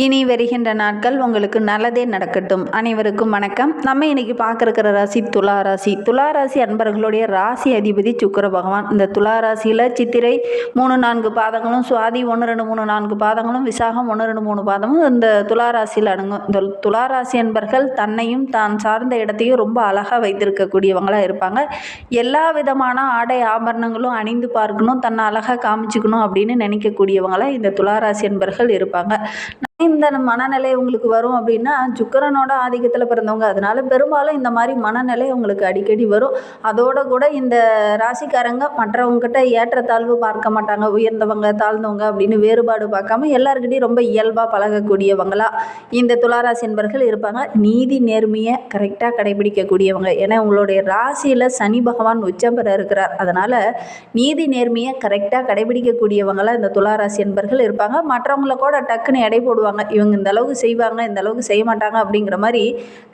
இனி வருகின்ற நாட்கள் உங்களுக்கு நல்லதே நடக்கட்டும். அனைவருக்கும் வணக்கம். நம்ம இன்னைக்கு பார்க்குற ராசி துலா ராசி. துலா ராசி அன்பர்களுடைய ராசி அதிபதி சுக்கர பகவான். இந்த துலா ராசியில் சித்திரை மூணு நான்கு பாதங்களும் சுவாதி ஒன்று ரெண்டு மூணு நான்கு பாதங்களும் விசாகம் ஒன்று ரெண்டு மூணு பாதமும் இந்த துலா ராசியில் அடங்கும். இந்த துலா ராசி அன்பர்கள் தன்னையும் தான் சார்ந்த இடத்தையும் ரொம்ப அழகாக வைத்திருக்கக்கூடியவங்களாக இருப்பாங்க. எல்லா விதமான ஆடை ஆபரணங்களும் அணிந்து பார்க்கணும் தன்னை அழகாக காமிச்சுக்கணும் அப்படின்னு நினைக்கக்கூடியவங்களாக இந்த துலா ராசி அன்பர்கள் இருப்பாங்க. இந்த மனநிலை உங்களுக்கு வரும் அப்படின்னா சுக்கரனோட ஆதிக்கத்தில் பிறந்தவங்க. அதனால பெரும்பாலும் இந்த மாதிரி மனநிலை உங்களுக்கு அடிக்கடி வரும். அதோட கூட இந்த ராசிக்காரங்க மற்றவங்ககிட்ட ஏற்றத்தாழ்வு பார்க்க மாட்டாங்க. உயர்ந்தவங்க தாழ்ந்தவங்க அப்படின்னு வேறுபாடு பார்க்காம எல்லாருக்கிட்டையும் ரொம்ப இயல்பாக பழகக்கூடியவங்களா இந்த துளாராசி என்பர்கள் இருப்பாங்க. நீதி நேர்மையை கரெக்டாக கடைபிடிக்கக்கூடியவங்க. ஏன்னா உங்களுடைய ராசியில் சனி பகவான் உச்சம் பெற இருக்கிறார். அதனால் நீதி நேர்மையை கரெக்டாக கடைபிடிக்கக்கூடியவங்களா இந்த துளாராசி என்பர்கள் இருப்பாங்க. மற்றவங்கள கூட டக்குன்னு எடை போடுவாங்க. இவங்க இந்த அளவுக்கு செய்வாங்க இந்த அளவுக்கு செய்ய மாட்டாங்க அப்படிங்கிற மாதிரி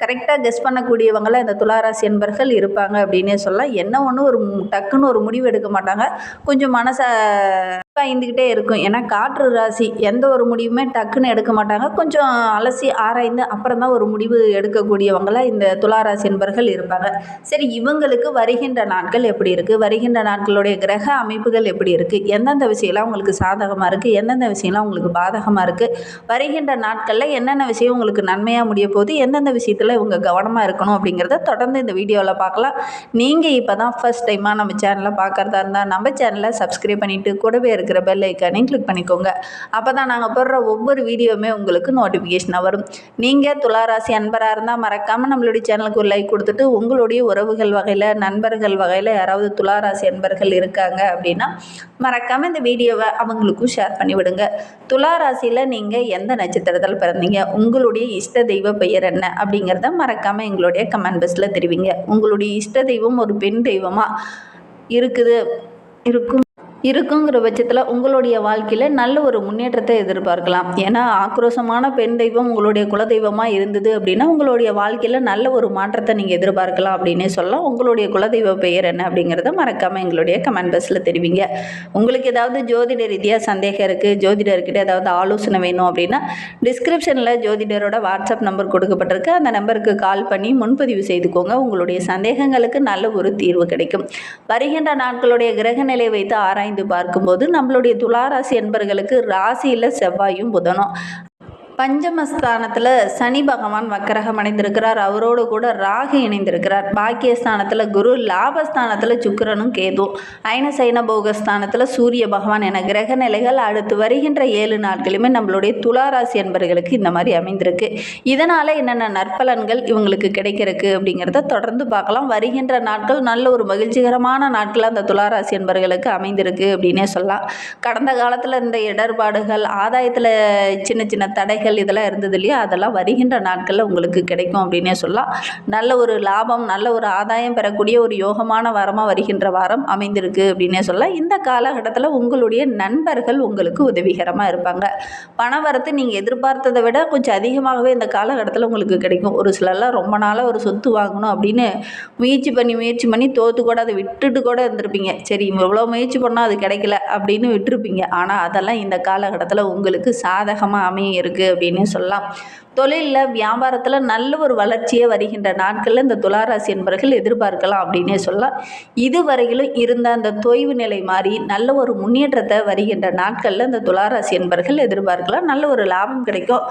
கரெக்டாக கெஸ் பண்ணக்கூடியவங்கள இந்த துளாராசி என்பர்கள் இருப்பாங்க அப்படின்னே சொல்லலாம். என்ன ஒன்று ஒரு டக்குன்னு ஒரு முடிவு எடுக்க மாட்டாங்க. கொஞ்சம் மனசை பயந்துக்கிட்டே இருக்கும். ஏன்னா காற்று ராசி எந்த ஒரு முடிவுமே டக்குன்னு எடுக்க மாட்டாங்க. கொஞ்சம் அலசி ஆராய்ந்து அப்புறம் தான் ஒரு முடிவு எடுக்கக்கூடியவங்களாக இந்த துளாராசி என்பர்கள் இருப்பாங்க. சரி இவங்களுக்கு வருகின்ற நாட்கள் எப்படி இருக்குது வருகின்ற நாட்களுடைய கிரக அமைப்புகள் எப்படி இருக்குது எந்தெந்த விஷயம்லாம் உங்களுக்கு சாதகமாக இருக்குது எந்தெந்த விஷயம்லாம் உங்களுக்கு பாதகமாக இருக்குது வருகின்ற நாட்களில் என்னென்ன விஷயம் உங்களுக்கு நன்மையாக முடிய போகுது? எந்தெந்த விஷயத்தில் இவங்க கவனமாக இருக்கணும் அப்படிங்கிறத தொடர்ந்து இந்த வீடியோவில் பார்க்கலாம். நீங்கள் இப்போ தான் ஃபஸ்ட் டைமாக நம்ம சேனலை பார்க்குறதா இருந்தால் நம்ம சேனலை சப்ஸ்கிரைப் பண்ணிவிட்டு கூடவே இருக்கிற பெல் ஐக்கானையும் கிளிக் பண்ணிக்கோங்க. அப்போ தான் நாங்கள் போடுற ஒவ்வொரு வீடியோவுமே உங்களுக்கு நோட்டிஃபிகேஷனாக வரும். நீங்கள் துளாராசி அன்பராக இருந்தால் மறக்காமல் நம்மளுடைய சேனலுக்கு ஒரு லைக் கொடுத்துட்டு உங்களுடைய உறவுகள் வகையில் நண்பர்கள் வகையில் யாராவது துளாராசி அன்பர்கள் இருக்காங்க அப்படின்னா மறக்காமல் இந்த வீடியோவை அவங்களுக்கும் ஷேர் பண்ணி விடுங்க. நீங்கள் எந்த நட்சத்திரத்தில் பிறந்தீங்க? உங்களுடைய இஷ்ட தெய்வ பெயர் என்ன? அப்படிங்கிறத மறக்காமல் எங்களுடைய கமெண்ட் பாக்ஸில் தெரிவிங்க. உங்களுடைய இஷ்ட தெய்வம் ஒரு பெண் தெய்வமாக இருக்குது இருக்கும் இருக்குங்கிற பட்சத்தில் உங்களுடைய வாழ்க்கையில் நல்ல ஒரு முன்னேற்றத்தை எதிர்பார்க்கலாம். ஏன்னா ஆக்ரோஷமான பெண் தெய்வம் உங்களுடைய குலதெய்வமாக இருந்தது அப்படின்னா உங்களுடைய வாழ்க்கையில் நல்ல ஒரு மாற்றத்தை நீங்கள் எதிர்பார்க்கலாம் அப்படின்னே சொல்லலாம். உங்களுடைய குலதெய்வ பெயர் என்ன அப்படிங்கிறத மறக்காமல் எங்களுடைய கமெண்ட் பாக்ஸில் தெரிவிங்க. உங்களுக்கு ஏதாவது ஜோதிட ரீதியாக சந்தேகம் இருக்குது ஜோதிடர்கிட்ட ஏதாவது ஆலோசனை வேணும் அப்படின்னா டிஸ்கிரிப்ஷனில் ஜோதிடரோட வாட்ஸ்அப் நம்பர் கொடுக்கப்பட்டிருக்கு. அந்த நம்பருக்கு கால் பண்ணி முன்பதிவு செய்துக்கோங்க. உங்களுடைய சந்தேகங்களுக்கு நல்ல ஒரு தீர்வு கிடைக்கும். வருகின்ற நாட்களுடைய கிரக நிலை வைத்து ஆராய்ந்து பார்க்கும்போது நம்மளுடைய துளாராசி என்பர்களுக்கு ராசியில் செவ்வாயும் புதனும். பஞ்சமஸ்தானத்தில் சனி பகவான் வக்கரகம் அடைந்திருக்கிறார் அவரோடு கூட ராகு இணைந்திருக்கிறார். பாக்கியஸ்தானத்தில் குரு லாபஸ்தானத்தில் சுக்கரனும் கேதுவும் அயனசைன போகஸ்தானத்தில் சூரிய பகவான் என கிரக நிலைகள் அடுத்து வருகின்ற ஏழு நாட்களுமே நம்மளுடைய துளாராசி என்பர்களுக்கு இந்த மாதிரி அமைந்திருக்கு. இதனால் என்னென்ன நற்பலன்கள் இவங்களுக்கு கிடைக்கிறதுக்கு அப்படிங்கிறத தொடர்ந்து பார்க்கலாம். வருகின்ற நாட்கள் நல்ல ஒரு மகிழ்ச்சிகரமான நாட்கள் அந்த துளாராசி என்பர்களுக்கு அமைந்திருக்கு அப்படின்னே சொல்லலாம். கடந்த காலத்தில் இருந்த இடர்பாடுகள் ஆதாயத்தில் சின்ன சின்ன தடைகள் இதெல்லாம் இருந்தது இல்லையா? அதெல்லாம் வருகின்ற நாட்களில் உங்களுக்கு கிடைக்கும் அப்படின்னே சொல்லலாம். நல்ல ஒரு லாபம் நல்ல ஒரு ஆதாயம் பெறக்கூடிய ஒரு யோகமான வாரமாக வருகின்ற வாரம் அமைந்திருக்கு அப்படின்னே சொல்லலாம். இந்த காலகட்டத்தில் உங்களுடைய நண்பர்கள் உங்களுக்கு உதவிகரமாக இருப்பாங்க. பண வரத்து நீங்கள் எதிர்பார்த்ததை விட கொஞ்சம் அதிகமாகவே இந்த காலகட்டத்தில் உங்களுக்கு கிடைக்கும். ஒரு சிலர்லாம் ரொம்ப நாளாக ஒரு சொத்து வாங்கணும் அப்படின்னு முயற்சி பண்ணி முயற்சி பண்ணி தோற்று கூட அதை விட்டுட்டு கூட இருந்திருப்பீங்க. சரி இவ்வளோ முயற்சி பண்ணால் அது கிடைக்கல அப்படின்னு விட்டுருப்பீங்க. ஆனால் அதெல்லாம் இந்த காலகட்டத்தில் உங்களுக்கு சாதகமாக அமைய இருக்குது அப்படின்னு சொல்லலாம். தொழிலில் வியாபாரத்தில் நல்ல ஒரு வளர்ச்சியே வருகின்ற நாட்களில் இந்த துளாராசி என்பவர்கள் எதிர்பார்க்கலாம் அப்படின்னே சொல்லலாம். இதுவரையிலும் இருந்த அந்த தொய்வு நிலை மாறி நல்ல ஒரு முன்னேற்றத்தை வருகின்ற நாட்களில் இந்த துளாராசி என்பவர்கள் எதிர்பார்க்கலாம். நல்ல ஒரு லாபம் கிடைக்கும்.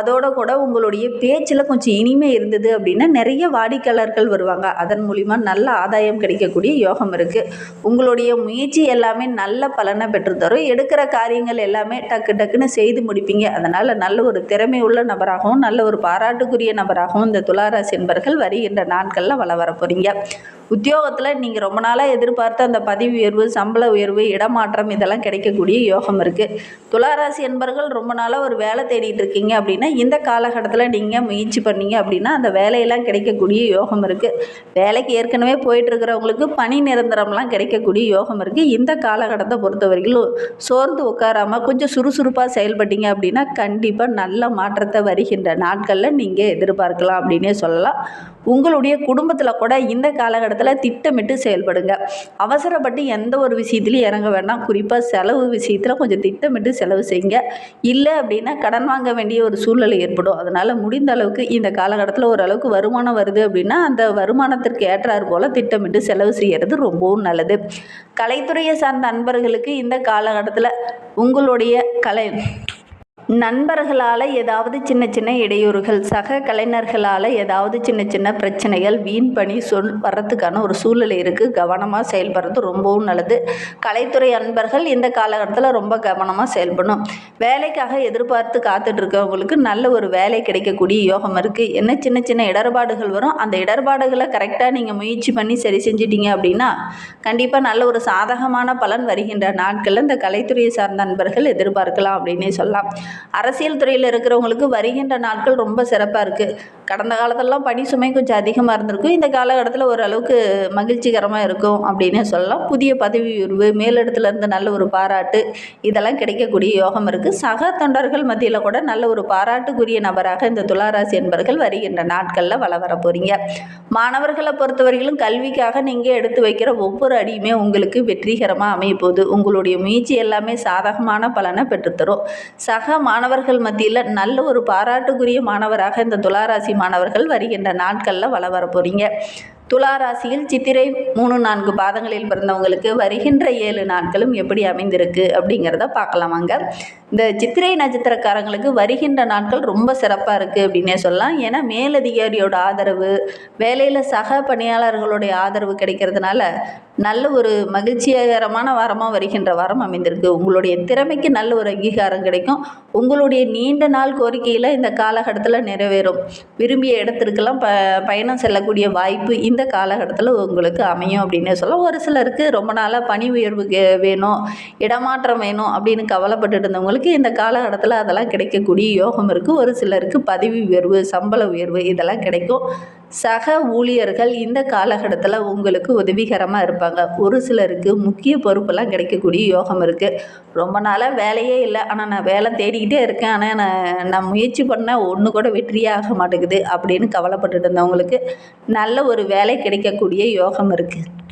அதோட கூட உங்களுடைய பேச்சில் கொஞ்சம் இனிமை இருந்தது அப்படின்னா நிறைய வாடிக்கையாளர்கள் வருவாங்க. அதன் மூலிமா நல்ல ஆதாயம் கிடைக்கக்கூடிய யோகம் இருக்குது உங்களுடைய முயற்சி எல்லாமே நல்ல பலனை பெற்று தரும். எடுக்கிற காரியங்கள் எல்லாமே டக்கு டக்குன்னு செய்து முடிப்பீங்க. அதனால் நல்ல ஒரு திறமை உள்ள நபராகவும் நல்ல ஒரு பாராட்டுக்குரிய நபராகவும் இந்த துளாராசி என்பர்கள் வருகின்ற நாட்களில் வள வர போகிறீங்க உத்தியோகத்தில் நீங்கள் ரொம்ப நாளாக எதிர்பார்த்த அந்த பதவி உயர்வு சம்பள உயர்வு இடமாற்றம் இதெல்லாம் கிடைக்கக்கூடிய யோகம் இருக்குது துளாராசி என்பர்கள் ரொம்ப நாளாக ஒரு வேலை தேடிட்டு இருக்கீங்க அப்படின்னா இந்த காலகட்டத்தில் நீங்கள் முயற்சி பண்ணீங்க அப்படின்னா அந்த வேலையெல்லாம் கிடைக்கக்கூடிய யோகம் இருக்குது வேலைக்கு ஏற்கனவே போயிட்டு இருக்கிறவங்களுக்கு பணி நிரந்தரம்லாம் கிடைக்கக்கூடிய யோகம் இருக்குது இந்த காலகட்டத்தை பொறுத்த வரைக்கும் சோர்ந்து உட்காராமல் கொஞ்சம் சுறுசுறுப்பாக செயல்பட்டீங்க அப்படின்னா கண்டிப்பாக நல்ல மாற்றத்தை வருகின்ற நாட்களில் நீங்கள் எதிர்பார்க்கலாம் அப்படின்னே சொல்லலாம். உங்களுடைய குடும்பத்தில் கூட இந்த காலகட்டத்தில் திட்டமிட்டு செயல்படுங்க. அவசரப்பட்டு எந்த ஒரு விஷயத்துலையும் இறங்க வேண்டாம். குறிப்பாக செலவு விஷயத்தில் கொஞ்சம் திட்டமிட்டு செலவு செய்யுங்க. இல்லை அப்படின்னா கடன் வாங்க வேண்டிய ஒரு சூழ்நிலை ஏற்படும். அதனால் முடிந்த அளவுக்கு இந்த காலகட்டத்தில் ஓரளவுக்கு வருமானம் வருது அப்படின்னா அந்த வருமானத்திற்கு ஏற்றாறு போல் திட்டமிட்டு செலவு செய்கிறது ரொம்பவும் நல்லது. கலைத்துறையை சார்ந்த அன்பர்களுக்கு இந்த காலகட்டத்தில் உங்களுடைய கலை நண்பர்களால் ஏதாவது சின்ன சின்ன இடையூறுகள் சக கலைஞர்களால் ஏதாவது சின்ன சின்ன பிரச்சனைகள் வீண் பணி சொல் வர்றதுக்கான ஒரு சூழ்நிலை இருக்குது கவனமாக செயல்படுறது ரொம்பவும் நல்லது. கலைத்துறை அன்பர்கள் இந்த காலகட்டத்தில் ரொம்ப கவனமாக செயல்படணும். வேலைக்காக எதிர்பார்த்து காத்துட்ருக்கவங்களுக்கு நல்ல ஒரு வேலை கிடைக்கக்கூடிய யோகம் இருக்குது என்ன சின்ன சின்ன இடர்பாடுகள் வரும்? அந்த இடர்பாடுகளை கரெக்டாக நீங்கள் முயற்சி பண்ணி சரி செஞ்சிட்டீங்க அப்படின்னா கண்டிப்பாக நல்ல ஒரு சாதகமான பலன் வருகின்ற நாட்களில் இந்த கலைத்துறையை சார்ந்த அன்பர்கள் எதிர்பார்க்கலாம் அப்படின்னே சொல்லலாம். அரசியல் துறையில் இருக்கிறவங்களுக்கு வருகின்ற நாட்கள் ரொம்ப சிறப்பாக இருக்குது கடந்த காலத்திலலாம் பணி சுமை கொஞ்சம் அதிகமாக இருந்திருக்கும். இந்த காலகட்டத்தில் ஓரளவுக்கு மகிழ்ச்சிகரமாக இருக்கும் அப்படின்னே சொல்லலாம். புதிய பதவி உயர்வு மேலிடத்துலேருந்து நல்ல ஒரு பாராட்டு இதெல்லாம் கிடைக்கக்கூடிய யோகம் இருக்குது சக தொண்டர்கள் மத்தியில் கூட நல்ல ஒரு பாராட்டுக்குரிய நபராக இந்த துளாராசி என்பவர்கள் வருகின்ற நாட்களில் வள வர போகிறீங்க மாணவர்களை பொறுத்தவரையிலும் கல்விக்காக நீங்கள் எடுத்து வைக்கிற ஒவ்வொரு அடியுமே உங்களுக்கு வெற்றிகரமாக அமைய போகுது. உங்களுடைய முயற்சி எல்லாமே சாதகமான பலனை பெற்றுத்தரும். சக மாணவர்கள் மத்தியில் நல்ல ஒரு பாராட்டுக்குரிய மாணவராக இந்த துளாராசி மாணவர்கள் வருகின்ற நாட்களில் வள வர போகிறீங்க துளாராசியில் சித்திரை மூணு நான்கு பாதங்களில் பிறந்தவங்களுக்கு வருகின்ற ஏழு நாட்களும் எப்படி அமைந்திருக்கு அப்படிங்கிறத பார்க்கலாம் வாங்க. இந்த சித்திரை நட்சத்திரக்காரங்களுக்கு வருகின்ற நாட்கள் ரொம்ப சிறப்பாக இருக்குது அப்படின்னே சொல்லலாம். ஏன்னா மேலதிகாரியோட ஆதரவு வேலையில் சக பணியாளர்களுடைய ஆதரவு கிடைக்கிறதுனால நல்ல ஒரு மகிழ்ச்சிகரமான வாரமாக வருகின்ற வாரம் அமைந்திருக்கு. உங்களுடைய திறமைக்கு நல்ல ஒரு அங்கீகாரம் கிடைக்கும். உங்களுடைய நீண்ட நாள் கோரிக்கையில் இந்த காலகட்டத்தில் நிறைவேறும். விரும்பிய இடத்திற்கெல்லாம் ப பயணம் செல்லக்கூடிய வாய்ப்பு இந்த காலகட்டத்தில் உங்களுக்கு அமையும் அப்படின்னே சொல்லலாம். ஒரு சிலருக்கு ரொம்ப நாளாக பணி உயர்வு வேணும் இடமாற்றம் வேணும் அப்படின்னு கவலைப்பட்டுட்டு இருந்தவங்களுக்கு இந்த காலகட்டத்தில் அதெல்லாம் கிடைக்கக்கூடிய யோகம் இருக்குது ஒரு சிலருக்கு பதவி உயர்வு சம்பள உயர்வு இதெல்லாம் கிடைக்கும். சக ஊழியர்கள் இந்த காலகட்டத்தில் உங்களுக்கு உதவிகரமாக இருப்பாங்க. ஒரு சிலருக்கு முக்கிய பொறுப்பெல்லாம் கிடைக்கக்கூடிய யோகம் இருக்குது ரொம்ப நாளாக வேலையே இல்லை. ஆனால் நான் வேலை தேடிக்கிட்டே இருக்கேன். ஆனால் நான் நான் முயற்சி பண்ணால் ஒன்று கூட வெற்றியே ஆக மாட்டேங்குது அப்படின்னு கவலைப்பட்டுட்டு இருந்தவங்களுக்கு நல்ல ஒரு வேலை கிடைக்கக்கூடிய யோகம் இருக்குது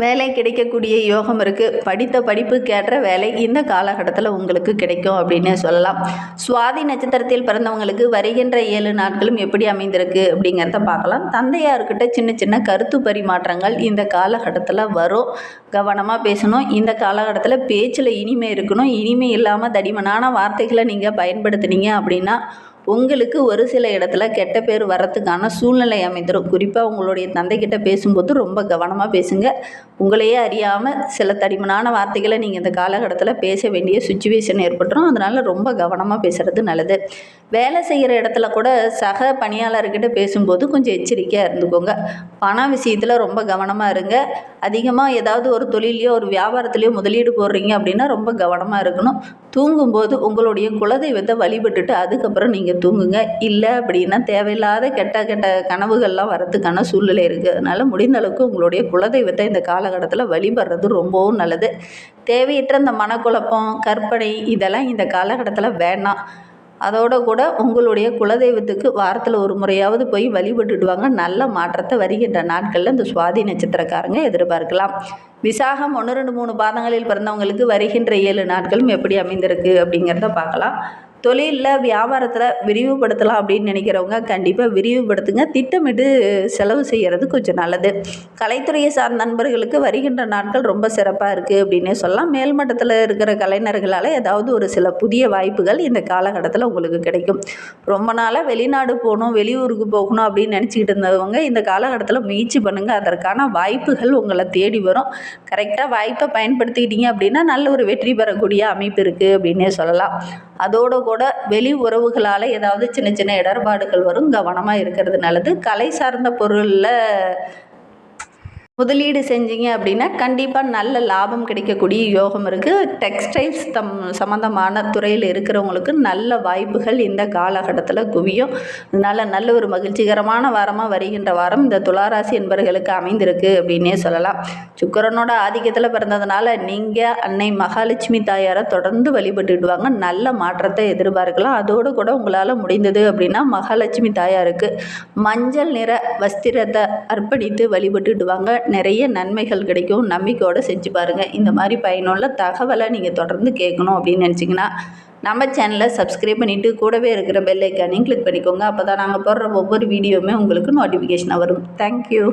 வேலை கிடைக்கக்கூடிய யோகம் இருக்குது படித்த படிப்புக்கேற்ற வேலை இந்த காலகட்டத்தில் உங்களுக்கு கிடைக்கும் அப்படின்னு சொல்லலாம். சுவாதி நட்சத்திரத்தில் பிறந்தவங்களுக்கு வருகின்ற ஏழு நாட்களும் எப்படி அமைந்திருக்கு அப்படிங்கிறத பார்க்கலாம். தந்தையார்கிட்ட சின்ன சின்ன கருத்து பரிமாற்றங்கள் இந்த காலகட்டத்தில் வரும். கவனமாக பேசணும். இந்த காலகட்டத்தில் பேச்சில் இனிமை இருக்கணும். இனிமை இல்லாமல் தடிமனான வார்த்தைகளை நீங்கள் பயன்படுத்துனீங்க அப்படின்னா உங்களுக்கு ஒரு சில இடத்துல கெட்ட பேர் வரத்துக்கான சூழ்நிலை அமைந்துடும் குறிப்பாக உங்களுடைய தந்தைக்கிட்ட பேசும்போது ரொம்ப கவனமாக பேசுங்க. உங்களையே அறியாமல் சில தடிமனான வார்த்தைகளை நீங்கள் இந்த காலகட்டத்தில் பேச வேண்டிய சுச்சுவேஷன் ஏற்பட்டுரும். அதனால் ரொம்ப கவனமாக பேசுகிறது நல்லது. வேலை செய்கிற இடத்துல கூட சக பணியாளர்கிட்ட பேசும்போது கொஞ்சம் எச்சரிக்கையாக இருந்துக்கோங்க. பண விஷயத்தில் ரொம்ப கவனமாக இருங்க. அதிகமாக ஏதாவது ஒரு தொழிலையோ ஒரு வியாபாரத்துலேயோ முதலீடு போடுறீங்க அப்படின்னா ரொம்ப கவனமாக இருக்கணும். தூங்கும்போது உங்களுடைய குலதெய்வத்தை வழிபட்டுட்டு அதுக்கப்புறம் நீங்கள் தூங்குங்க. இல்லை அப்படின்னா தேவையில்லாத கெட்ட கெட்ட கனவுகள்லாம் வரதுக்கான சூழ்நிலை இருக்குது அதனால் முடிந்த அளவுக்கு உங்களுடைய குலதெய்வத்தை இந்த காலகட்டத்தில் வழிபடுறது ரொம்பவும் நல்லது. தேவையற்ற இந்த மனக்குழப்பம் கற்பனை இதெல்லாம் இந்த காலகட்டத்தில் வேண்டாம் அதோட கூட உங்களுடைய குலதெய்வத்துக்கு வாரத்தில் ஒரு முறையாவது போய் வழிபட்டுடுவாங்க. நல்ல மாற்றத்தை வருகின்ற நாட்களில் இந்த சுவாதி நட்சத்திரக்காரங்க எதிர்பார்க்கலாம். விசாகம் ஒன்று ரெண்டு மூணு பாதங்களில் பிறந்தவங்களுக்கு வருகின்ற ஏழு நாட்களும் எப்படி அமைந்திருக்கு அப்படிங்கிறத பார்க்கலாம். தொழிலில் வியாபாரத்தில் விரிவுபடுத்தலாம் அப்படின்னு நினைக்கிறவங்க கண்டிப்பாக விரிவுபடுத்துங்க. திட்டமிட்டு செலவு செய்கிறது கொஞ்சம் நல்லது. கலைத்துறையை சார்ந்த நண்பர்களுக்கு வருகின்ற நாட்கள் ரொம்ப சிறப்பாக இருக்குது அப்படின்னே சொல்லலாம். மேல்மட்டத்தில் இருக்கிற கலைஞர்களால் ஏதாவது ஒரு சில புதிய வாய்ப்புகள் இந்த காலகட்டத்தில் உங்களுக்கு கிடைக்கும். ரொம்ப நாளாக வெளிநாடு போகணும் வெளியூருக்கு போகணும் அப்படின்னு நினச்சிக்கிட்டு இருந்தவங்க இந்த காலகட்டத்தில் முயற்சி பண்ணுங்கள் அதற்கான வாய்ப்புகள் உங்களை தேடி வரும். கரெக்டாக வாய்ப்பை பயன்படுத்திக்கிட்டீங்க அப்படின்னா நல்ல ஒரு வெற்றி பெறக்கூடிய அமைப்பு இருக்குது அப்படின்னே சொல்லலாம். அதோடு கூட வெளி உறவுகளால் ஏதாவது சின்ன சின்ன இடர்பாடுகள் வரும் கவனமாக இருக்கிறது நல்லது. கலை சார்ந்த பொருளில் முதலீடு செஞ்சீங்க அப்படின்னா கண்டிப்பாக நல்ல லாபம் கிடைக்கக்கூடிய யோகம் இருக்குது டெக்ஸ்டைல்ஸ் தம் சம்மந்தமான துறையில் இருக்கிறவங்களுக்கு நல்ல வாய்ப்புகள் இந்த காலகட்டத்தில் குவியும். அதனால் நல்ல ஒரு மகிழ்ச்சிகரமான வாரமாக வருகின்ற வாரம் இந்த துளாராசி என்பவர்களுக்கு அமைந்திருக்கு அப்படின்னே சொல்லலாம். சுக்கரனோட ஆதிக்கத்தில் பிறந்ததுனால நீங்கள் அன்னை மகாலட்சுமி தாயாரை தொடர்ந்து வழிபட்டுடுவாங்க நல்ல மாற்றத்தை எதிர்பார்க்கலாம். அதோடு கூட உங்களால் முடிந்தது அப்படின்னா மகாலட்சுமி தாயாருக்கு மஞ்சள் நிற வஸ்திரத்தை அர்ப்பணித்து வழிபட்டுடுவாங்க நிறைய நன்மைகள் கிடைக்கும். நம்பிக்கையோடு செஞ்சு பாருங்கள் இந்த மாதிரி பயனுள்ள தகவலை நீங்கள் தொடர்ந்து கேட்கணும் அப்படின்னு நினச்சிங்கன்னா நம்ம சேனலை சப்ஸ்கிரைப் பண்ணிவிட்டு கூடவே இருக்கிற பெல் ஐக்கானையும் கிளிக் பண்ணிக்கோங்க. அப்போ தான் நாங்கள் போடுற ஒவ்வொரு வீடியோவுமே உங்களுக்கு நோட்டிஃபிகேஷனாக வரும். தேங்க்யூ